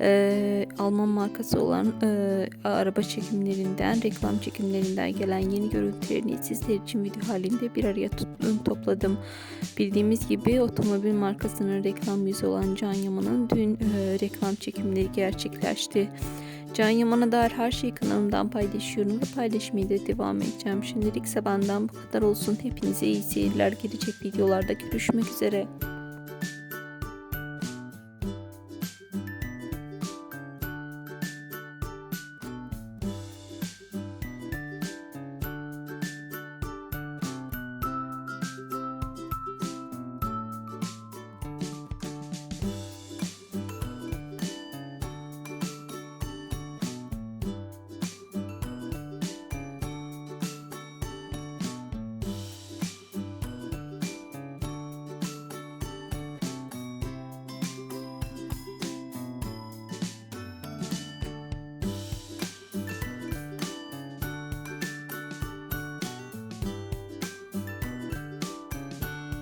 eee, Alman markası olan eee, araba çekimlerinden, reklam çekimlerinden gelen yeni görüntülerini sizler için video halinde bir araya tut- topladım. Bildiğimiz gibi otomobil markasının reklam yüzü olan Can Yaman'ın dün eee, reklam çekimleri gerçekleşti. Can Yaman'a dair her şeyi kanalımdan paylaşıyorum ve paylaşmaya da devam edeceğim. Şimdilik ise benden bu kadar olsun. Hepinize iyi seyirler. Gelecek videolarda görüşmek üzere.